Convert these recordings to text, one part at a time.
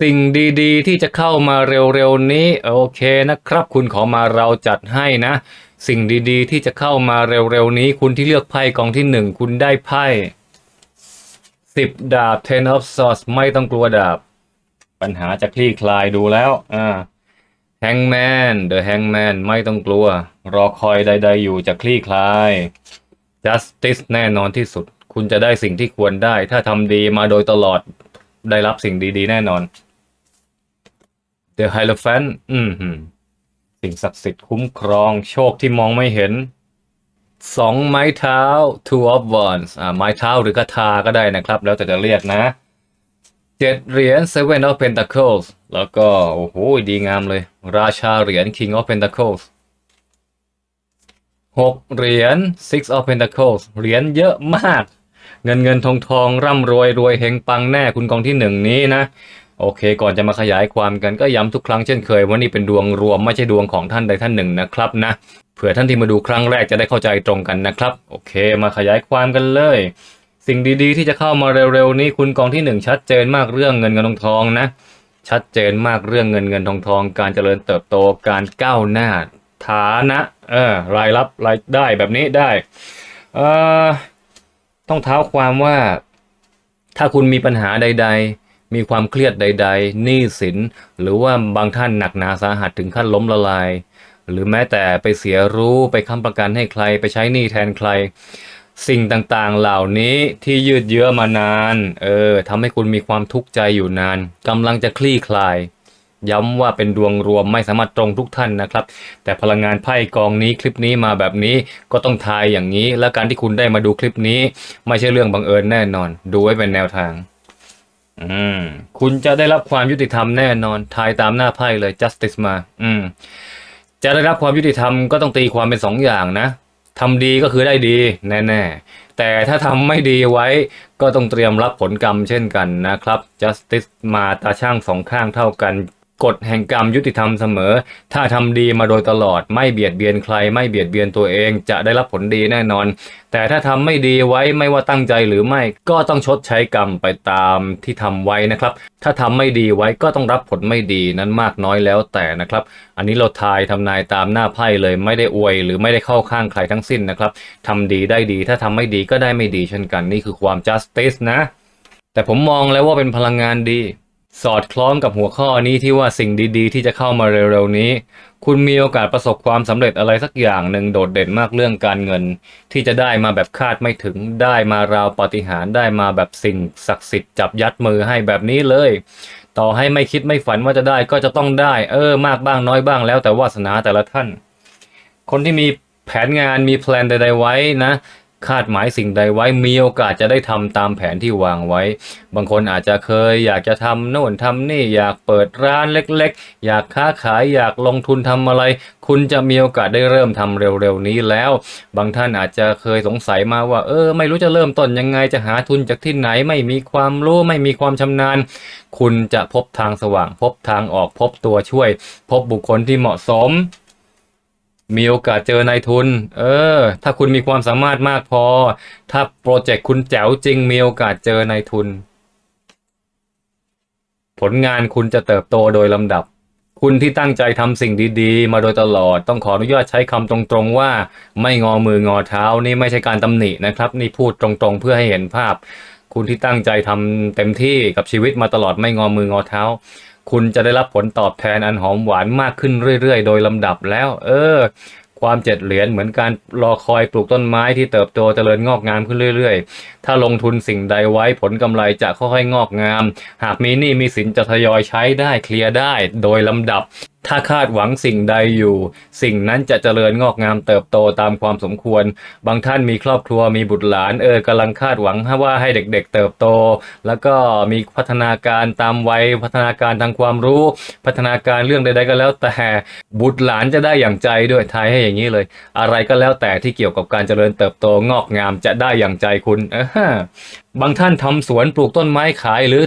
สิ่งดีๆ ที่จะเข้ามาเร็วๆนี้โอเคนะครับ คุณขอมาเราจัดให้นะ สิ่งดีๆ ที่จะเข้ามาเร็วๆนี้ คุณที่เลือกไพ่กองที่หนึ่งคุณได้ไพ่สิบดาบ ten of swords ไม่ต้องกลัวดาบ ปัญหาจะคลี่คลายดูแล้วอ่า hangman the hangman ไม่ต้องกลัว รอคอยใด ๆ อยู่จะคลี่คลาย justice แน่นอนที่สุด คุณจะได้สิ่งที่ควรได้ ถ้าทำดีมาโดยตลอดได้รับสิ่งดี ๆ แน่นอน The Hierophant อืมสิ่งศักดิ์สิทธิ์คุ้มครองโชคที่มองไม่เห็นสองไม้เท้า two of wands อ่าไม้เท้าหรือคาถาก็ได้นะครับ แล้วแต่จะเรียกนะเจ็ดเหรียญ seven of pentacles แล้วก็ โอ้โห ดีงามเลย ราชาเหรียญ king of pentacles หกเหรียญ six of pentacles เหรียญเยอะมาก เงินเงินทองทองร่ำรวยรวยเฮงปังแน่คุณกองที่หนึ่งนี้นะ โอเค ก่อนจะมาขยายความกันก็ย้ำทุกครั้งเช่นเคยว่านี่เป็นดวงรวมไม่ใช่ดวงของท่านใดท่านหนึ่งนะครับนะเผื่อท่านที่มาดูครั้งแรกจะได้เข้าใจตรงกันนะครับ โอเค มาขยายความกันเลย สิ่งดีๆ ที่จะเข้ามาเร็วๆนี้คุณกองที่หนึ่งชัดเจนมากเรื่องเงินเงินทองทองนะ ชัดเจนมากเรื่องเงินเงินทองทอง การเจริญเติบโตการก้าวหน้า ฐานะเออรายรับรายได้แบบนี้ได้เอ่อต้องเท้าความว่า ถ้าคุณมีปัญหาใด ๆ มีความเครียดใด ๆ หนี้สิน หรือว่าบางท่านหนักหนาสาหัสถึงขั้นล้มละลาย หรือแม้แต่ไปเสียรู้ไปค้ำประกันให้ใครไปใช้หนี้แทนใคร สิ่งต่างๆเหล่านี้ที่ยืดเยื้อมานาน เออทำให้คุณมีความทุกข์ใจอยู่นานกำลังจะคลี่คลายย้ำว่าเป็นดวงรวมไม่สามารถตรงทุกท่านนะครับ แต่พลังงานไพ่กองนี้คลิปนี้มาแบบนี้ก็ต้องทายอย่างนี้ และการที่คุณได้มาดูคลิปนี้ ไม่ใช่เรื่องบังเอิญแน่นอน ดูไว้เป็นแนวทาง อืม คุณจะได้รับความยุติธรรมแน่นอนทายตามหน้าไพ่เลย justice มา อืม จะได้รับความยุติธรรมก็ต้องตีความเป็นสองอย่างนะทำดีก็คือได้ดีแน่ๆ แต่ถ้าทำไม่ดีไว้ก็ต้องเตรียมรับผลกรรมเช่นกันนะครับ justice มาตาช่างสองข้างเท่ากัน กฎแห่งกรรมยุติธรรมเสมอ ถ้าทำดีมาโดยตลอดไม่เบียดเบียนใคร ไม่เบียดเบียนตัวเองจะได้รับผลดีแน่นอน แต่ถ้าทำไม่ดีไว้ไม่ว่าตั้งใจหรือไม่ก็ต้องชดใช้กรรมไปตามที่ทำไว้นะครับ ถ้าทำไม่ดีไว้ก็ต้องรับผลไม่ดีนั้นมากน้อยแล้วแต่นะครับ อันนี้เราทายทำนายตามหน้าไพ่เลยไม่ได้อวย หรือไม่ได้เข้าข้างใครทั้งสิ้นนะครับทำดีได้ดี ถ้าทำไม่ดีก็ได้ไม่ดีเช่นกันนี่คือความ justice นะ แต่ผมมองแล้วว่าเป็นพลังงานดี สอดคล้องกับหัวข้อนี้ที่ว่าสิ่งดีๆ ที่จะเข้ามาเร็วๆนี้ คุณมีโอกาสประสบความสำเร็จอะไรสักอย่างหนึ่งโดดเด่นมากเรื่องการเงิน ที่จะได้มาแบบคาดไม่ถึงได้มาราวปาฏิหาริย์ได้มาแบบสิ่งศักดิ์สิทธิ์จับยัดมือให้แบบนี้เลย ต่อให้ไม่คิดไม่ฝันว่าจะได้ก็จะต้องได้ เออ มากบ้างน้อยบ้างแล้วแต่วาสนาแต่ละท่าน คนที่มีแผนงานมีแพลนใดๆไว้นะ คาดหมายสิ่งใดไว้มีโอกาสจะได้ทำตามแผนที่วางไว้ บางคนอาจจะเคยอยากจะทำโน่นทำนี่อยากเปิดร้านเล็กๆ อยากค้าขายอยากลงทุนทำอะไร คุณจะมีโอกาสได้เริ่มทำเร็วๆนี้แล้ว บางท่านอาจจะเคยสงสัยมาว่า เออ ไม่รู้จะเริ่มต้นยังไงจะหาทุนจากที่ไหนไม่มีความรู้ไม่มีความชำนาญ คุณจะพบทางสว่าง พบทางออกพบตัวช่วย พบบุคคลที่เหมาะสม มีโอกาสเจอนายทุน เออ ถ้าคุณมีความสามารถมากพอ ถ้าโปรเจกต์คุณแจ๋วจริง มีโอกาสเจอนายทุน ผลงานคุณจะเติบโตโดยลำดับ คุณที่ตั้งใจทำสิ่งดีๆ มาโดยตลอด ต้องขออนุญาตใช้คำตรงๆว่า ไม่งอมืองอเท้า นี่ไม่ใช่การตำหนินะครับ นี่พูดตรงๆ เพื่อให้เห็นภาพ คุณที่ตั้งใจทำเต็มที่กับชีวิตมาตลอดไม่งอมืองอเท้า คุณจะได้รับผลตอบแทนอันหอมหวานมากขึ้นเรื่อยๆ โดยลำดับแล้ว เออ ความเจ็ดเหรียญเหมือนการรอคอยปลูกต้นไม้ที่เติบโตเจริญงอกงามขึ้นเรื่อยๆ ถ้าลงทุนสิ่งใดไว้ผลกำไรจะค่อยๆงอกงาม หากมีหนี้มีสินจะทยอยใช้ได้เคลียร์ได้โดยลำดับ ถ้าคาดหวังสิ่งใดอยู่ สิ่งนั้นจะเจริญงอกงามเติบโตตามความสมควร บางท่านมีครอบครัวมีบุตรหลานเออกำลังคาดหวังว่าให้เด็ก ๆ เติบโต แล้วก็มีพัฒนาการตามวัยพัฒนาการทางความรู้ พัฒนาการเรื่องใด ๆ ก็แล้วแต่บุตรหลานจะได้อย่างใจด้วยทายให้อย่างนี้เลย อะไรก็แล้วแต่ที่เกี่ยวกับการเจริญเติบโตงอกงามจะได้อย่างใจคุณ บางท่านทำสวนปลูกต้นไม้ขายหรือ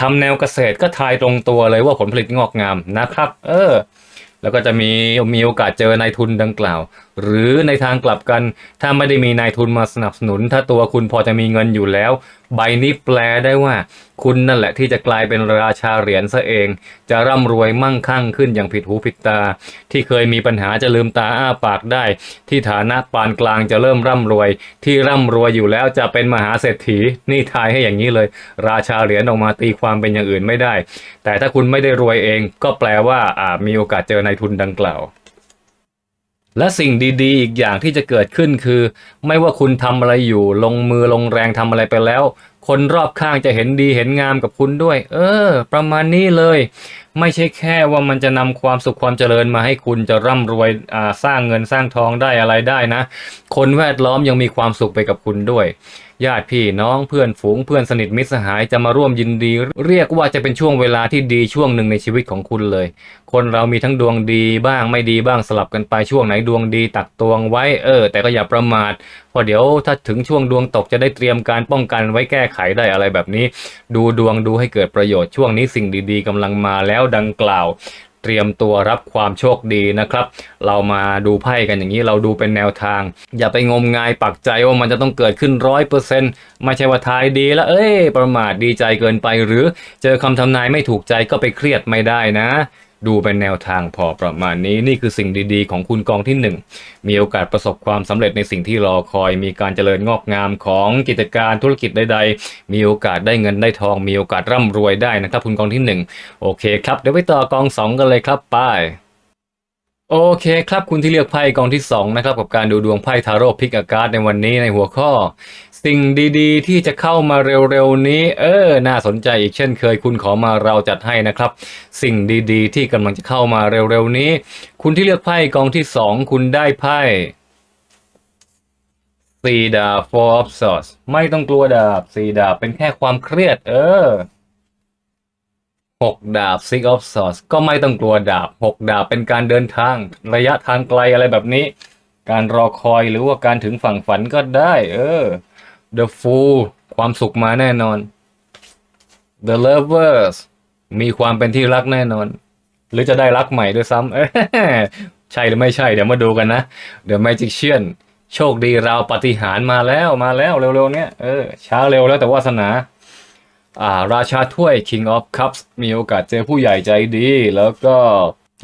ทำแนวเกษตรก็ทายตรงตัวเลยว่าผลผลิตงอกงามนะครับ เออ แล้วก็จะมีมีโอกาสเจอนายทุนดังกล่าว หรือในทางกลับกันถ้าไม่ได้มีนายทุนมาสนับสนุน ถ้าตัวคุณพอจะมีเงินอยู่แล้ว ใบนี้แปลได้ว่า คุณนั่นแหละที่จะกลายเป็นราชาเหรียญซะเอง จะร่ำรวยมั่งคั่งขึ้นอย่างผิดหูผิดตา ที่เคยมีปัญหาจะลืมตาอ้าปากได้ ที่ฐานะปานกลางจะเริ่มร่ำรวย ที่ร่ำรวยอยู่แล้วจะเป็นมหาเศรษฐีนี่ทายให้อย่างนี้เลย ราชาเหรียญออกมาตีความเป็นอย่างอื่นไม่ได้ แต่ถ้าคุณไม่ได้รวยเองก็แปลว่าอ่ามีโอกาสเจอนายทุนดังกล่าว และสิ่งดีๆ อีกอย่างที่จะเกิดขึ้นคือ ไม่ว่าคุณทำอะไรอยู่ ลงมือลงแรงทำอะไรไปแล้ว คนรอบข้างจะเห็นดีเห็นงามกับคุณด้วย เออ ประมาณนี้เลย ไม่ใช่แค่ว่ามันจะนำความสุขความเจริญมาให้คุณจะร่ำรวยสร้างเงินสร้างทองได้อะไรได้นะ คนแวดล้อมยังมีความสุขไปกับคุณด้วย ญาติพี่น้องเพื่อนฝูงเพื่อนสนิทมิตรสหายจะมาร่วมยินดี เรียกว่าจะเป็นช่วงเวลาที่ดีช่วงหนึ่งในชีวิตของคุณเลย คนเรามีทั้งดวงดีบ้างไม่ดีบ้างสลับกันไปช่วงไหนดวงดีตักตวงไว้เออ แต่ก็อย่าประมาทเพราะเดี๋ยวถ้าถึงช่วงดวงตกจะได้เตรียมการป้องกันไว้แก้ไขได้อะไรแบบนี้ ดูดวงดูให้เกิดประโยชน์ช่วงนี้สิ่งดี ๆกำลังมาแล้วดังกล่าว เตรียมตัวรับความโชคดีนะครับ เรามาดูไพ่กันอย่างนี้เราดูเป็นแนวทาง อย่าไปงมงายปักใจว่ามันจะต้องเกิดขึ้นร้อยเปอร์เซ็นต์ไม่ใช่ว่าทายดีแล้วเอ้ย ประมาทดีใจเกินไป หรือเจอคำทำนายไม่ถูกใจก็ไปเครียดไม่ได้นะ ดูเป็นแนวทางพอประมาณนี้นี่คือสิ่งดีๆ ของคุณกองที่หนึ่งมีโอกาสประสบความสำเร็จในสิ่งที่รอคอย มีการเจริญงอกงามของกิจการธุรกิจใดๆ มีโอกาสได้เงินได้ทอง มีโอกาสร่ำรวยได้นะครับ คุณกองที่หนึ่งโอเคครับเดี๋ยวไปต่อกองสองกันเลยครับไป โอเคครับคุณที่เลือกไพ่กองที่ 2 นะครับ กับการดูดวงไพ่ทาโร่พิกอาการ์ดในวันนี้ในหัวข้อ สิ่งดีๆ ที่จะเข้ามาเร็วๆนี้ เออ น่าสนใจอีกเช่นเคยคุณขอมาเราจัดให้นะครับ สิ่งดีๆ ที่กำลังจะเข้ามาเร็วๆนี้ คุณที่เลือกไพ่กองที่ 2 คุณได้ไพ่สีดาบ four of swords ไม่ต้องกลัวดาบสี่ดาเป็นแค่ความเครียด เออ หกดาบ six of swords ก็ไม่ต้องกลัวดาบหกดาบเป็นการเดินทาง ระยะทางไกลอะไรแบบนี้ การรอคอยหรือว่าการถึงฝั่งฝันก็ได้ เออ the fool ความสุขมาแน่นอน the lovers มีความเป็นที่รักแน่นอน หรือจะได้รักใหม่ด้วยซ้ำใช่หรือไม่ใช่ เดี๋ยวมาดูกันนะ the magician โชคดีราวปฏิหารมาแล้วมาแล้วเร็วๆเนี้ยเออช้าเร็วแล้วแต่วาสนาอ่า ราชาถ้วย King of Cups มีโอกาสเจอผู้ใหญ่ใจดี แล้วก็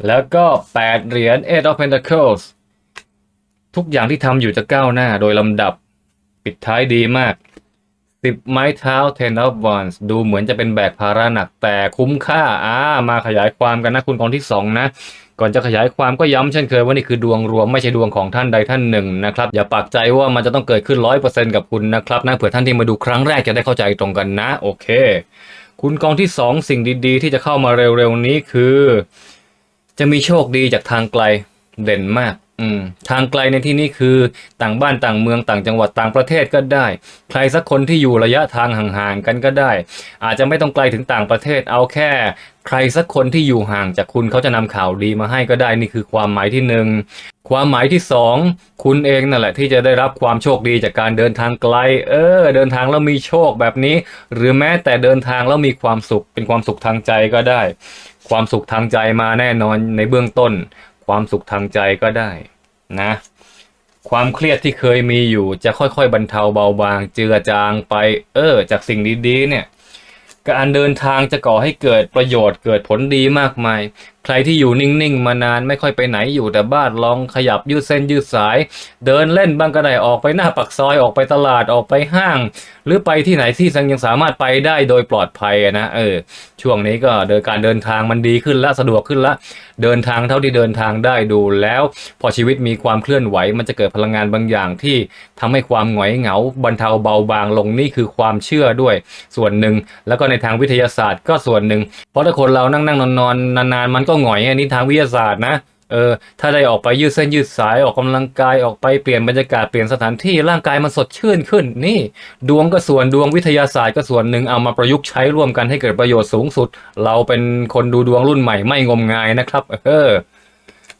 แล้วก็แปดเหรียญ Eight of Pentacles ทุกอย่างที่ทำอยู่จะก้าวหน้าโดยลำดับปิดท้ายดีมากสิบไม้เท้า Ten of Wands ดูเหมือนจะเป็นแบกภาระหนักแต่คุ้มค่าอ่ามาขยายความกันนะคุณกองที่สองนะ ก่อนจะขยายความก็ย้ำเช่นเคยว่านี่คือดวงรวมไม่ใช่ดวงของท่านใดท่านหนึ่งนะครับอย่าปักใจว่ามันจะต้องเกิดขึ้นร้อยเปอร์เซ็นต์กับคุณนะครับนะเผื่อท่านที่มาดูครั้งแรกจะได้เข้าใจตรงกันนะโอเค คุณกองที่สองสิ่งดีๆ ที่จะเข้ามาเร็วๆนี้คือ จะมีโชคดีจากทางไกลเด่นมาก อืมทางไกลในที่นี้คือต่างบ้านต่างเมืองต่างจังหวัดต่างประเทศก็ได้ ใครสักคนที่อยู่ระยะทางห่างๆกันก็ได้ อาจจะไม่ต้องไกลถึงต่างประเทศเอาแค่ ใครสักคนที่อยู่ห่างจากคุณเขาจะนำข่าวดีมาให้ก็ได้นี่คือความหมายที่หนึ่งความหมายที่สองคุณเองนั่นแหละที่จะได้รับความโชคดีจากการเดินทางไกล เออ เดินทางแล้วมีโชคแบบนี้ หรือแม้แต่เดินทางแล้วมีความสุขเป็นความสุขทางใจก็ได้ ความสุขทางใจมาแน่นอนในเบื้องต้น ความสุขทางใจก็ได้นะ ความเครียดที่เคยมีอยู่จะค่อยๆ บรรเทาเบาบาง เจือจางไป เออ จากสิ่งดีๆเนี่ยการเดินทางจะก่อให้เกิดประโยชน์เกิดผลดีมากมาย ใครที่อยู่นิ่งๆ มานานไม่ค่อยไปไหนอยู่แต่บ้านลองขยับยืดเส้นยืดสาย เดินเล่นบ้างก็ได้ออกไปหน้าปักซอยออกไปตลาดออกไปห้าง หรือไปที่ไหนที่ยังสามารถไปได้โดยปลอดภัยนะเออช่วงนี้ก็เดินการเดินทางมันดีขึ้นและสะดวกขึ้นละเดินทางเท่าที่เดินทางได้ดูแล้ว พอชีวิตมีความเคลื่อนไหว มันจะเกิดพลังงานบางอย่างที่ทำให้ความหงอยเหงาบรรเทาเบาบางลงนี่คือความเชื่อด้วย ส่วนหนึ่งแล้วก็ในทางวิทยาศาสตร์ก็ส่วนหนึ่งเพราะถ้าคนเรานั่งนั่งนอนนอนนานๆมันก็หงอยอันนี้ทางวิทยาศาสตร์นะเออถ้าได้ออกไปยืดเส้นยืดสายออกกำลังกายออกไปเปลี่ยนบรรยากาศเปลี่ยนสถานที่ร่างกายมันสดชื่นขึ้น นี่ ดวงก็ส่วนดวงวิทยาศาสตร์ก็ส่วนหนึ่งเอามาประยุกต์ใช้ร่วมกันให้เกิดประโยชน์สูงสุด เราเป็นคนดูดวงรุ่นใหม่ไม่งมงายนะครับเออ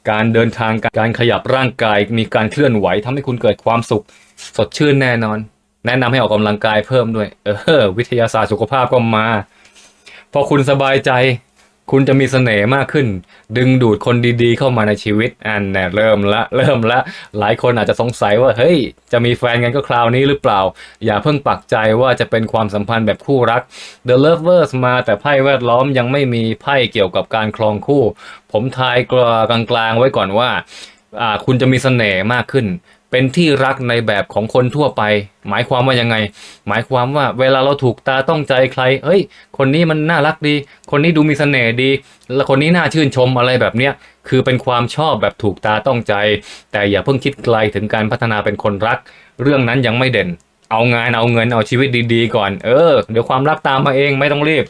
การเดินทางการขยับร่างกายมีการเคลื่อนไหวทำให้คุณเกิดความสุข สดชื่นแน่นอน แนะนำให้ออกกำลังกายเพิ่มด้วย เออ วิทยาศาสตร์สุขภาพก็มา พอคุณสบายใจ คุณจะมีเสน่ห์มากขึ้น ดึงดูดคนดีๆ เข้ามาในชีวิต อันแน่เริ่มละเริ่มละ หลายคนอาจจะสงสัยว่าเฮ้ย จะมีแฟนกันก็คราวนี้หรือเปล่า อย่าเพิ่งปักใจว่าจะเป็นความสัมพันธ์แบบคู่รัก The Lovers มาแต่ไพ่แวดล้อมยังไม่มีไพ่เกี่ยวกับการครองคู่ ผมทายกลางๆไว้ก่อนว่าคุณจะมีเสน่ห์มากขึ้น เป็นที่รักในแบบของคนทั่วไป หมายความว่ายังไง หมายความว่าเวลาเราถูกตาต้องใจใคร เอ้ย คนนี้มันน่ารักดี คนนี้ดูมีเสน่ห์ดี แล้วคนนี้น่าชื่นชมอะไรแบบเนี้ยคือเป็นความชอบแบบถูกตาต้องใจ แต่อย่าเพิ่งคิดไกลถึงการพัฒนาเป็นคนรัก เรื่องนั้นยังไม่เด่น เอางานเอาเงินเอาชีวิตดีๆ ก่อน เออ เดี๋ยวความรักตามมาเองไม่ต้องรีบ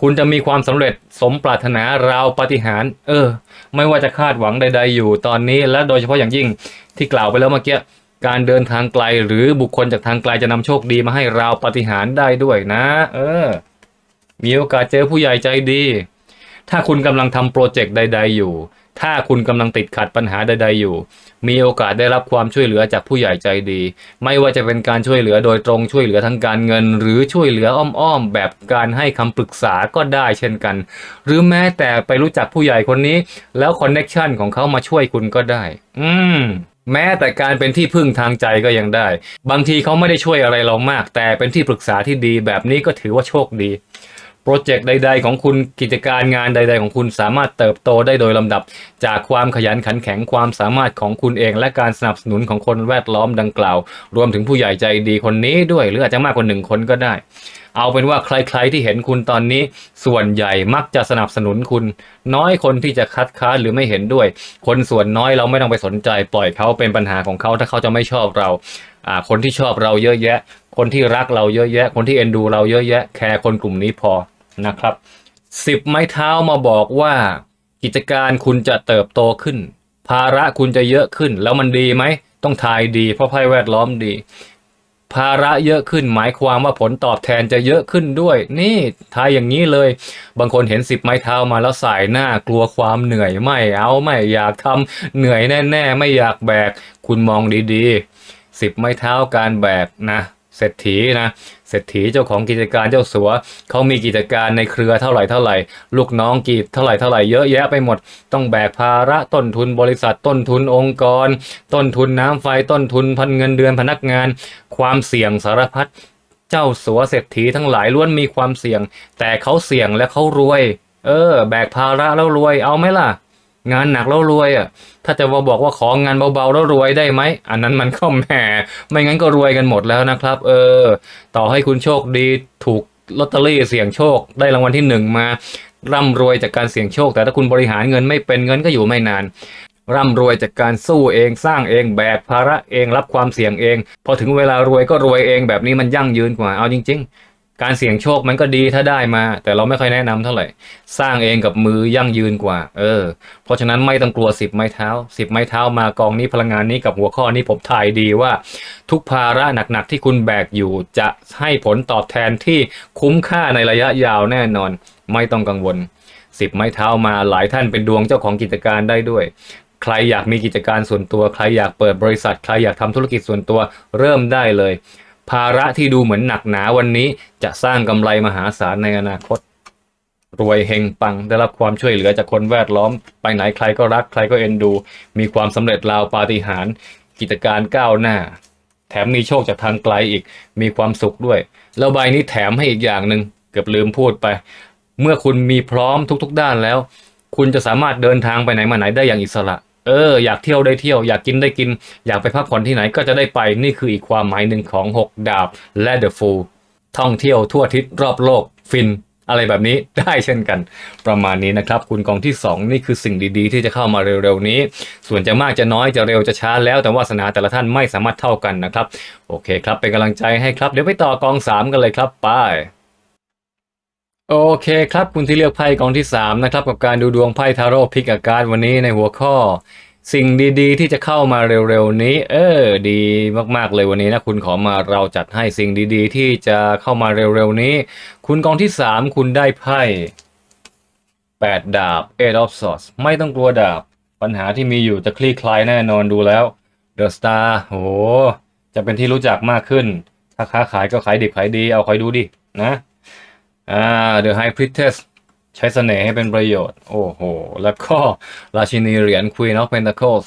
คุณจะมีความสำเร็จสมปรารถนาราวปฏิหาร เออ ไม่ว่าจะคาดหวังใด ๆ อยู่ตอนนี้ และโดยเฉพาะอย่างยิ่งที่กล่าวไปแล้วเมื่อกี้การเดินทางไกลหรือบุคคลจากทางไกลจะนำโชคดีมาให้ราวปฏิหารได้ด้วยนะ เออ มีโอกาสเจอผู้ใหญ่ใจดี ถ้าคุณกำลังทำโปรเจกต์ใด ๆ อยู่ ถ้าคุณกำลังติดขัดปัญหาใด ๆ อยู่ มีโอกาสได้รับความช่วยเหลือจากผู้ใหญ่ใจดี ไม่ว่าจะเป็นการช่วยเหลือโดยตรงช่วยเหลือทางการเงิน หรือช่วยเหลืออ้อมๆ แบบการให้คำปรึกษาก็ได้เช่นกัน หรือแม้แต่ไปรู้จักผู้ใหญ่คนนี้ แล้วคอนเน็ชันของเขามาช่วยคุณก็ได้ อืมแม้แต่การเป็นที่พึ่งทางใจก็ยังได้ บางทีเขาไม่ได้ช่วยอะไรเรามาก แต่เป็นที่ปรึกษาที่ดีแบบนี้ก็ถือว่าโชคดี โปรเจกต์ใด ๆ ของคุณกิจการงานใด ๆ ของคุณสามารถเติบโตได้โดยลำดับ จากความขยันขันแข็งความสามารถของคุณเอง และการสนับสนุนของคนแวดล้อมดังกล่าว รวมถึงผู้ใหญ่ใจดีคนนี้ด้วย หรืออาจจะมากกว่าหนึ่งคนก็ได้ เอาเป็นว่าใคร ๆ ที่เห็นคุณตอนนี้ ส่วนใหญ่มักจะสนับสนุนคุณ น้อยคนที่จะคัดค้านหรือไม่เห็นด้วย คนส่วนน้อยเราไม่ต้องไปสนใจ ปล่อยเขาเป็นปัญหาของเขาถ้าเขาจะไม่ชอบเราอ่าคนที่ชอบเราเยอะแยะ คนที่รักเราเยอะแยะ คนที่เอ็นดูเราเยอะแยะ แคร์คนกลุ่มนี้พอ นะครับสิบไม้เท้ามาบอกว่ากิจการคุณจะเติบโตขึ้น ภาระคุณจะเยอะขึ้น แล้วมันดีไหมต้องทายดี เพราะไพ่แวดล้อมดี ภาระเยอะขึ้นหมายความว่าผลตอบแทนจะเยอะขึ้นด้วย นี่ทายอย่างนี้เลย บางคนเห็นสิบไม้เท้ามาแล้วสายหน้ากลัวความเหนื่อยไม่เอาไม่อยากทำเหนื่อยแน่ ๆ ไม่อยากแบก คุณมองดีๆสิบไม้เท้าการแบกนะเศรษฐีนะ เศรษฐีเจ้าของกิจการเจ้าสัวเขามีกิจการในเครือเท่าไหร่เท่าไหร่ ลูกน้องกีดเท่าไหร่เท่าไหร่เยอะแยะไปหมด ต้องแบกภาระต้นทุนบริษัทต้นทุนองค์กร ต้นทุนน้ำไฟต้นทุนพันเงินเดือนพนักงาน ความเสี่ยงสารพัดเจ้าสัวเศรษฐีทั้งหลายล้วนมีความเสี่ยง แต่เขาเสี่ยงและเขารวย เออ แบกภาระแล้วรวยเอาไหมล่ะ งานหนักแล้วรวยอะ ถ้าจะมาบอกว่าของานเบาๆแล้วรวยได้ไหม อันนั้นมันก็แหมไม่งั้นก็รวยกันหมดแล้วนะครับ เออ ต่อให้คุณโชคดีถูกลอตเตอรี่เสี่ยงโชคได้รางวัลที่หนึ่งมา ร่ำรวยจากการเสี่ยงโชค แต่ถ้าคุณบริหารเงินไม่เป็นเงินก็อยู่ไม่นาน ร่ำรวยจากการสู้เองสร้างเองแบกภาระเองรับความเสี่ยงเอง พอถึงเวลารวยก็รวยเองแบบนี้มันยั่งยืนกว่าเอาจริง ๆ การเสี่ยงโชคมันก็ดีถ้าได้มา แต่เราไม่ค่อยแนะนำเท่าไหร่ สร้างเองกับมือยั่งยืนกว่า เออ เพราะฉะนั้นไม่ต้องกลัวสิบไม้เท้าสิบไม้เท้ามากองนี้พลังงานนี้กับหัวข้อนี้ผมทายดีว่า ทุกภาระหนักๆที่คุณแบกอยู่จะให้ผลตอบแทนที่คุ้มค่าในระยะยาวแน่นอน ไม่ต้องกังวลสิบไม้เท้ามาหลายท่านเป็นดวงเจ้าของกิจการได้ด้วยใครอยากมีกิจการส่วนตัว ใครอยากเปิดบริษัท ใครอยากทำธุรกิจส่วนตัวเริ่มได้เลย ภาระที่ดูเหมือนหนักหนาวันนี้ จะสร้างกำไรมหาศาลในอนาคต รวยเฮงปังได้รับความช่วยเหลือจากคนแวดล้อม ไปไหนใครก็รักใครก็เอ็นดู มีความสำเร็จราวปาฏิหาริย์กิจการก้าวหน้า แถมมีโชคจากทางไกลอีกมีความสุขด้วย แล้วใบนี้แถมให้อีกอย่างหนึ่งเกือบลืมพูดไป เมื่อคุณมีพร้อมทุกๆด้านแล้ว คุณจะสามารถเดินทางไปไหนมาไหนได้อย่างอิสระ เอออยากเที่ยวได้เที่ยว อยากกินได้กิน อยากไปพักผ่อนที่ไหนก็จะได้ไปนี่คืออีกความหมายหนึ่งของ 6 ดาบและ The Fool ท่องเที่ยวทั่วทิศรอบโลกฟินอะไรแบบนี้ได้เช่นกัน ประมาณนี้นะครับ คุณกองที่ 2 นี่คือสิ่งดีๆ ที่จะเข้ามาเร็วๆนี้ ส่วนจะมากจะน้อยจะเร็วจะช้าแล้วแต่วาสนาแต่ละท่านไม่สามารถเท่ากันนะครับ โอเคครับเป็นกำลังใจให้ครับ เดี๋ยวไปต่อกอง 3 กันเลยครับไป โอเคครับคุณที่เลือกไพ่กองที่ 3 นะครับ กับการดูดวงไพ่ทาโร่พิกอาการวันนี้ในหัวข้อ สิ่งดีๆ ที่จะเข้ามาเร็วๆนี้ เออ ดีมากๆเลยวันนี้นะ คุณขอมาเราจัดให้สิ่งดีๆ ที่จะเข้ามาเร็วๆนี้ คุณกองที่ 3 คุณได้ไพ่8 ดาบ Eight of Swords ไม่ต้องกลัวดาบ ปัญหาที่มีอยู่จะคลี่คลายแน่นอนดูแล้ว The Star โหจะเป็นที่รู้จักมากขึ้น ถ้าค้าขายก็ขายดิบขายดีเอาคอยดูดินะ อ่า The High Priestess ใช้เสน่ห์ให้เป็นประโยชน์ โอ้โห แล้วก็ราชินีเหรียญ Queen of Pentacles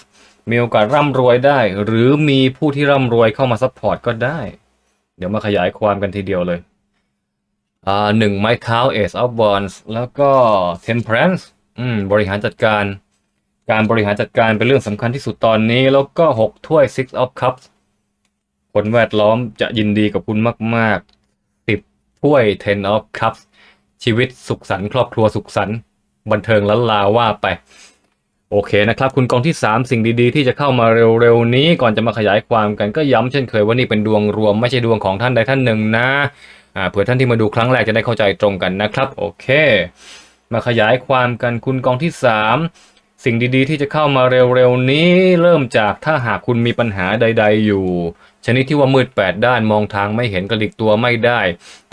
มีโอกาสร่ำรวยได้ หรือมีผู้ที่ร่ำรวยเข้ามาซัพพอร์ตก็ได้ เดี๋ยวมาขยายความกันทีเดียวเลย อ่าหนึ่งไม้เท้า Ace of Wands แล้วก็ Temperance อืม บริหารจัดการ การบริหารจัดการเป็นเรื่องสำคัญที่สุดตอนนี้ แล้วก็ 6 ถ้วย Six of Cups คนแวดล้อมจะยินดีกับคุณมาก ๆ ถ้วย Ten of Cups ชีวิตสุขสันต์ครอบครัวสุขสันต์บันเทิงล้านลาว่าไป โอเคนะครับ คุณกองที่ 3 สิ่งดีๆ ที่จะเข้ามาเร็วๆนี้ก่อนจะมาขยายความกันก็ย้ำเช่นเคยว่านี่เป็นดวงรวมไม่ใช่ดวงของท่านใดท่านหนึ่งนะอ่าเผื่อท่านที่มาดูครั้งแรกจะได้เข้าใจตรงกันนะครับ โอเค มาขยายความกันคุณกองที่ 3 สิ่งดีๆ ที่จะเข้ามาเร็วๆนี้ เริ่มจากถ้าหากคุณมีปัญหาใด ๆ อยู่ ชนิดที่ว่ามืดแปดด้านมองทางไม่เห็นกระดิกตัวไม่ได้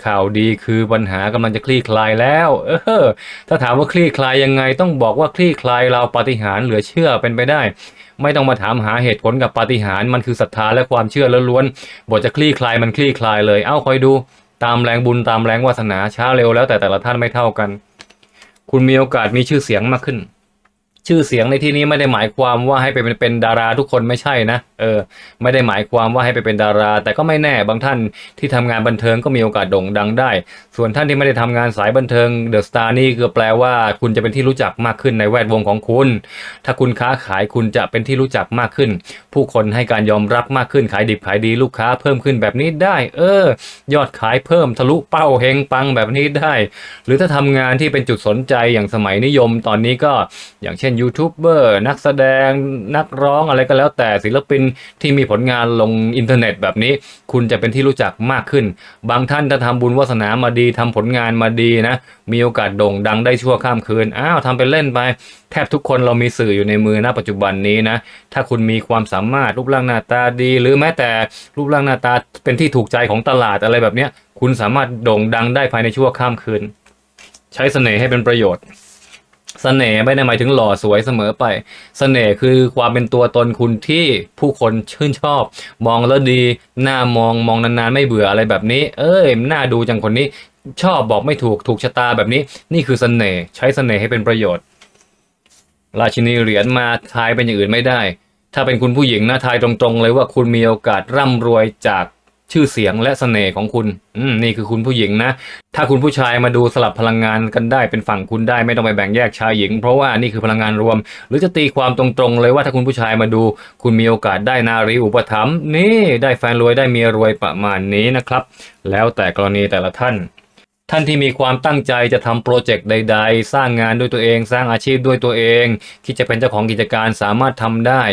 ข่าวดีคือปัญหากำลังจะคลี่คลายแล้ว เออ ถ้าถามว่าคลี่คลายยังไงต้องบอกว่าคลี่คลายเราปฏิหารเหลือเชื่อเป็นไปได้ ไม่ต้องมาถามหาเหตุผลกับปฏิหารมันคือศรัทธาและความเชื่อล้วนๆบทจะคลี่คลายมันคลี่คลายเลยเอ้าคอยดู ตามแรงบุญตามแรงวาสนาช้าเร็วแล้วแต่แต่ละท่านไม่เท่ากัน คุณมีโอกาสมีชื่อเสียงมากขึ้น ชื่อเสียงในที่นี้ไม่ได้หมายความว่าให้ไปเป็นเป็นดาราทุกคนไม่ใช่นะ เออ ไม่ได้หมายความว่าให้ไปเป็นดารา แต่ก็ไม่แน่บางท่านที่ทำงานบันเทิงก็มีโอกาสโด่งดังได้ ส่วนท่านที่ไม่ได้ทำงานสายบันเทิงเดอะสตาร์นี่คือแปลว่าคุณจะเป็นที่รู้จักมากขึ้นในแวดวงของคุณ ถ้าคุณค้าขายคุณจะเป็นที่รู้จักมากขึ้น ผู้คนให้การยอมรับมากขึ้นขายดิบขายดีลูกค้าเพิ่มขึ้นแบบนี้ได้ เออ ยอดขายเพิ่มทะลุเป้าเฮงปังแบบนี้ได้ หรือถ้าทำงานที่เป็นจุดสนใจอย่างสมัยนิยมตอนนี้ก็อย่างเช่นยูทูบเบอร์นักแสดงนักร้องอะไรก็แล้วแต่ศิลปินที่มีผลงานลงอินเทอร์เน็ตแบบนี้ คุณจะเป็นที่รู้จักมากขึ้น บางท่านถ้าทำบุญวาสนามาดีทำผลงานมาดีนะ มีโอกาสโด่งดังได้ชั่วข้ามคืนอ้าวทำเป็นเล่นไป แทบทุกคนเรามีสื่ออยู่ในมือณปัจจุบันนี้นะ ถ้าคุณมีความสามารถรูปร่างหน้าตาดี หรือแม้แต่รูปร่างหน้าตาเป็นที่ถูกใจของตลาดอะไรแบบนี้คุณสามารถโด่งดังได้ภายในชั่วข้ามคืน ใช้เสน่ห์ให้เป็นประโยชน์ สน่ห์ไม่ได้หมายถึงหล่อสวยเสมอไปเสน่ห์คือความเป็นตัวตนคุณที่ผู้คนชื่นชอบ มองแล้วดีหน้ามองมองนานๆไม่เบื่ออะไรแบบนี้ เอ้ยหน่าดูจังคนนี้ ชอบบอกไม่ถูกถูกชะตาแบบนี้ นี่คือเสน่ห์ใช้เสน่ห์ให้เป็นประโยชน์ ราชินีเหรียญมาทายเป็นอย่างอื่นไม่ได้ ถ้าเป็นคุณผู้หญิงนะทายตรงๆเลยว่าคุณมีโอกาสร่ำรวยจาก ชื่อเสียงและเสน่ห์ของคุณ อืมนี่คือคุณผู้หญิงนะ ถ้าคุณผู้ชายมาดูสลับพลังงานกันได้เป็นฝั่งคุณได้ไม่ต้องไปแบ่งแยกชายหญิง เพราะว่านี่คือพลังงานรวม หรือจะตีความตรงๆเลยว่าถ้าคุณผู้ชายมาดู คุณมีโอกาสได้นารีอุปถัมภ์นี่ได้แฟนรวยได้เมียรวยประมาณนี้นะครับ แล้วแต่กรณีแต่ละท่าน ท่านที่มีความตั้งใจจะทำโปรเจกต์ใด ๆ สร้างงานด้วยตัวเอง สร้างอาชีพด้วยตัวเอง คิดจะเป็นเจ้าของกิจการสามารถทำได้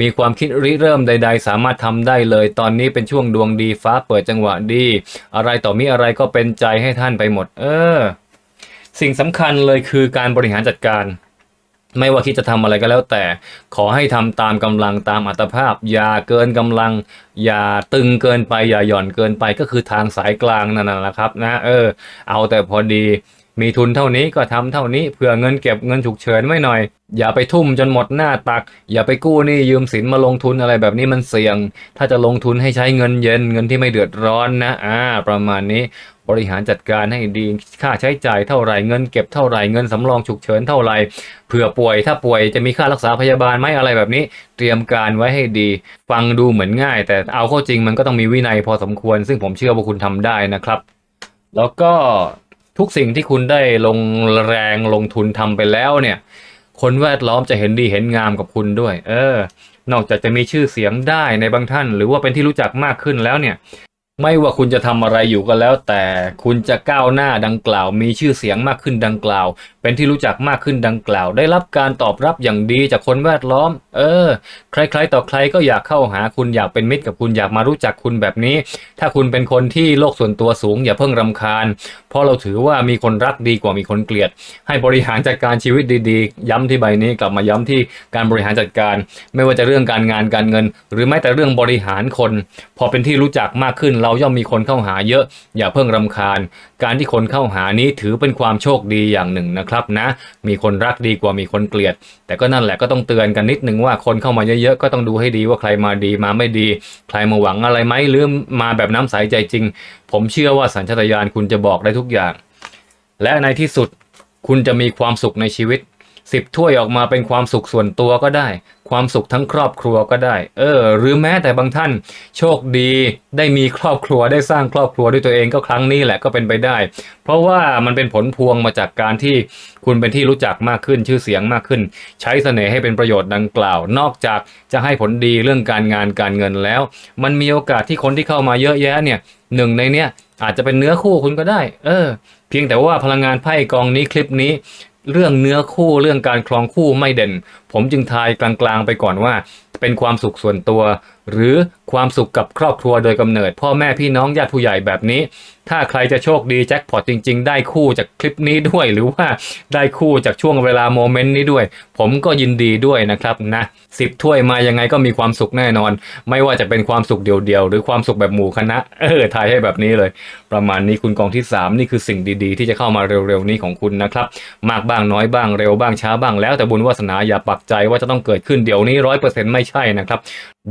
มีความคิดริเริ่มใด ๆ สามารถทำได้เลย ตอนนี้เป็นช่วงดวงดีฟ้าเปิดจังหวะดี อะไรต่อมีอะไรก็เป็นใจให้ท่านไปหมด เออ สิ่งสำคัญเลยคือการบริหารจัดการ ไม่ว่าคิดจะทำอะไรก็แล้วแต่ ขอให้ทำตามกำลังตามอัตภาพ อย่าเกินกำลัง อย่าตึงเกินไป อย่าหย่อนเกินไปก็คือทางสายกลางนั่นแหละครับนะเออ เอาแต่พอดีมีทุนเท่านี้ก็ทำเท่านี้เผื่อเงินเก็บเงินฉุกเฉินไว้หน่อย อย่าไปทุ่มจนหมดหน้าตัก อย่าไปกู้หนี้ยืมสินมาลงทุนอะไรแบบนี้มันเสี่ยง ถ้าจะลงทุนให้ใช้เงินเย็นเงินที่ไม่เดือดร้อนนะอ่าประมาณนี้ บริหารจัดการให้ดีค่าใช้จ่ายเท่าไหร่เงินเก็บเท่าไหร่เงินสำรองฉุกเฉินเท่าไหร่เผื่อป่วยถ้าป่วยจะมีค่ารักษาพยาบาลไหมอะไรแบบนี้ เตรียมการไว้ให้ดี ฟังดูเหมือนง่าย แต่เอาเข้าจริงมันก็ต้องมีวินัยพอสมควร ซึ่งผมเชื่อว่าคุณทำได้นะครับ แล้วก็ทุกสิ่งที่คุณได้ลงแรงลงทุนทำไปแล้วเนี่ย คนแวดล้อมจะเห็นดีเห็นงามกับคุณด้วย เออ นอกจากจะมีชื่อเสียงได้ในบางท่าน หรือว่าเป็นที่รู้จักมากขึ้นแล้วเนี่ย ไม่ว่าคุณจะทำอะไรอยู่ก็แล้ว แต่คุณจะก้าวหน้าดังกล่าว มีชื่อเสียงมากขึ้นดังกล่าว เป็นที่รู้จักมากขึ้นดังกล่าว ได้รับการตอบรับอย่างดีจากคนแวดล้อม เออ ใครๆต่อใครก็อยากเข้าหาคุณอยากเป็นมิตรกับคุณอยากมารู้จักคุณแบบนี้ ถ้าคุณเป็นคนที่โลกส่วนตัวสูง อย่าเพิ่งรำคาญ เพราะเราถือว่ามีคนรักดีกว่ามีคนเกลียด ให้บริหารจัดการชีวิตดีๆ ย้ำที่ใบนี้กลับมาย้ำที่การบริหารจัดการ ไม่ว่าจะเรื่องการงานการเงิน หรือแม้แต่เรื่องบริหารคน พอเป็นที่รู้จักมากขึ้นเราย่อมมีคนเข้าหาเยอะ อย่าเพิ่งรำคาญ การที่คนเข้าหานี้ถือเป็นความโชคดีอย่างหนึ่งนะครับนะ มีคนรักดีกว่ามีคนเกลียด แต่ก็นั่นแหละก็ต้องเตือนกันนิดนึงว่าคนเข้ามาเยอะๆก็ต้องดูให้ดีว่าใครมาดีมาไม่ดี ใครมาหวังอะไรไหมหรือมาแบบน้ำใสใจจริง ผมเชื่อว่าสัญชาตญาณคุณจะบอกได้ทุกอย่าง และในที่สุดคุณจะมีความสุขในชีวิตสิบถ้วยออกมาเป็นความสุขส่วนตัวก็ได้ ความสุขทั้งครอบครัวก็ได้ เออ หรือแม้แต่บางท่านโชคดีได้มีครอบครัวได้สร้างครอบครัวด้วยตัวเองก็ครั้งนี้แหละก็เป็นไปได้ เพราะว่ามันเป็นผลพวงมาจากการที่คุณเป็นที่รู้จักมากขึ้นชื่อเสียงมากขึ้น ใช้เสน่ห์ให้เป็นประโยชน์ดังกล่าว นอกจากจะให้ผลดีเรื่องการงานการเงินแล้ว มันมีโอกาสที่คนที่เข้ามาเยอะแยะเนี่ยหนึ่งในเนี้ยอาจจะเป็นเนื้อคู่คุณก็ได้ เออ เพียงแต่ว่าพลังงานไพ่กองนี้คลิปนี้ เรื่องเนื้อคู่เรื่องการคลองคู่ไม่เด่น ผมจึงทายกลางๆไปก่อนว่า เป็นความสุขส่วนตัว หรือความสุขกับครอบครัวโดยกำเนิด พ่อแม่พี่น้องญาติผู้ใหญ่แบบนี้ถ้าใครจะโชคดีแจ็คพอตจริง ๆ ได้คู่จากคลิปนี้ด้วย หรือว่าได้คู่จากช่วงเวลาโมเมนต์นี้ด้วย ผมก็ยินดีด้วยนะครับนะสิบถ้วยมายังไงก็มีความสุขแน่นอน ไม่ว่าจะเป็นความสุขเดียวๆ หรือความสุขแบบหมู่คณะเออทายให้แบบนี้เลย ประมาณนี้คุณกองที่ 3 นี่คือสิ่งดีๆ ที่จะเข้ามาเร็วๆนี้ของคุณนะครับมากบ้างน้อยบ้างเร็วบ้างช้าบ้างแล้วแต่บุญวาสนาอย่าปักใจว่าจะต้องเกิดขึ้นเดี๋ยวนี้ร้อยเปอร์เซ็นต์ไม่ใช่นะครับ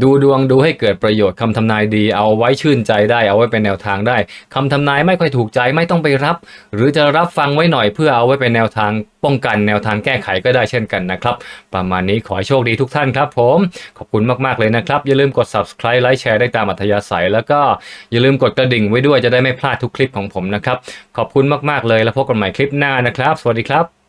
ดูดวงดูให้เกิดประโยชน์คำทำนายดี เอาไว้ชื่นใจได้เอาไว้เป็นแนวทางได้คำทำนายไม่ค่อยถูกใจไม่ต้องไปรับ หรือจะรับฟังไว้หน่อยเพื่อเอาไว้เป็นแนวทางป้องกันแนวทางแก้ไขก็ได้เช่นกันนะครับ ประมาณนี้ขอให้โชคดีทุกท่านครับผม ขอบคุณมาก ๆ เลยนะครับ อย่าลืมกด subscribe ไลค์แชร์ได้ตามอัธยาศัย แล้วก็อย่าลืมกดกระดิ่งไว้ด้วยจะได้ไม่พลาดทุกคลิปของผมนะครับ ขอบคุณมาก ๆ เลยแล้วพบกันใหม่คลิปหน้านะครับ สวัสดีครับ